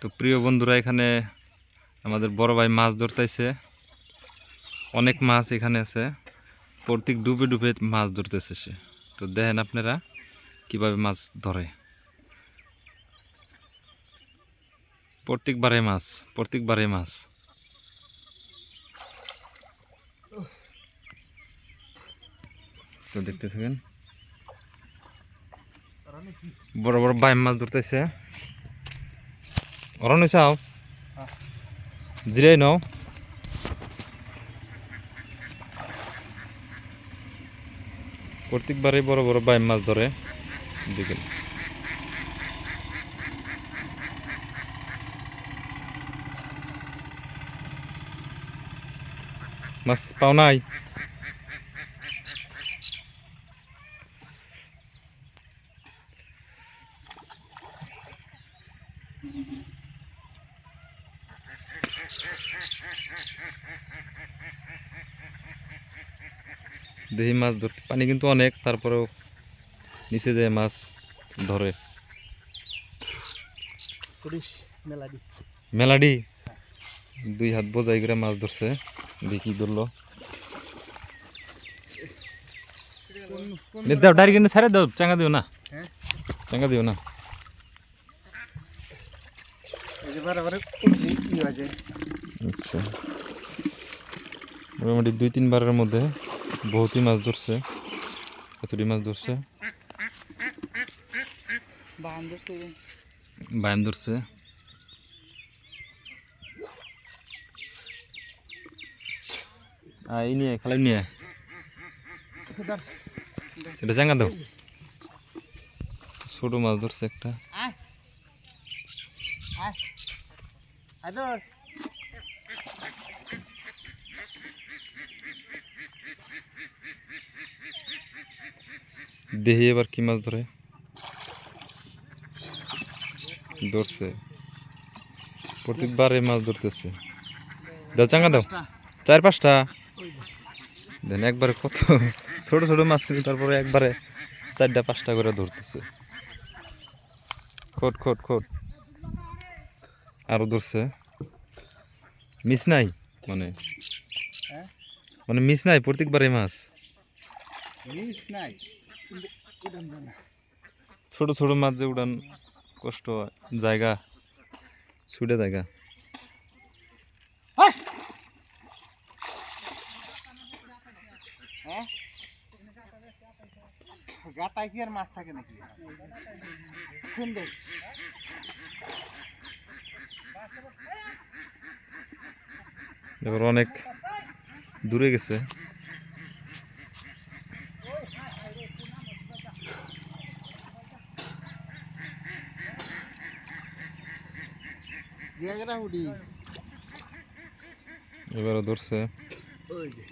তো প্রিয় বন্ধুরা, এখানে আমাদের বড় ভাই মাছ ধরতেছে। অনেক মাছ এখানে আছে। প্রত্যেক ডুবে ডুবে মাছ ধরতেছে সে। তো দেখেন আপনারা কীভাবে মাছ ধরে। প্রত্যেকবারে মাছ প্রত্যেকবারে মাছ। তো দেখতে থাকেন বড় বড় বাইম মাছ ধরতেছে। নই চাও জিরাই নাও প্রত্যেকবারে বড় বড় বাইম মাছ ধরে দেখেন মাছ পাও নাই দেখি মাছ ধরতে পানি কিন্তু অনেক তারপরেও নিচে যে মাছ ধরে। মেলাডি? দুই হাত বোঝাই করে মাছ ধরছে। দেখি ধরলো। দাও ডাইরেক্ট এনে ছাড়ে দাও চাঙ্গা দিও না। হ্যাঁ? চাঙ্গা দিও না। এই যে বারে বারে কি হয়ে যায় আচ্ছা। মোটামুটি দুই, তিনবারের মধ্যে বহুতই মাছ ধরছে। কতটি মাছ ধরছে। বায়াম ধরছে। আই নিয়ে খালাই নিয়ে। এটা চাঙ্গা দাও। ছোট মাছ ধরছে একটা। আয়। আয়। আদর দেখি এবার কি মাছ ধরে? ধরছে। প্রত্যেকবারে মাছ ধরতেছে। দাও চাঙ্গা দাও। চার পাঁচটা। দেন একবারে কত ছোট ছোট মাছ কিন্তু তারপরে একবারে চারটা পাঁচটা করে ধরতেছে। খোট খোট খোট। আরও ধরছে। মিস নাই? মানে হ্যাঁ? মানে মিস নাই প্রত্যেকবারে মাছ? মিস নাই। ছোট ছোট মাছ যে উড়ান কষ্ট জায়গা ছুটে জায়গা। হ্যাঁ? গাতায় কি আর মাছ থাকে নাকি? ফেন এবার অনেক দূরে গেছে। এবারও ধরছে। ওই যে।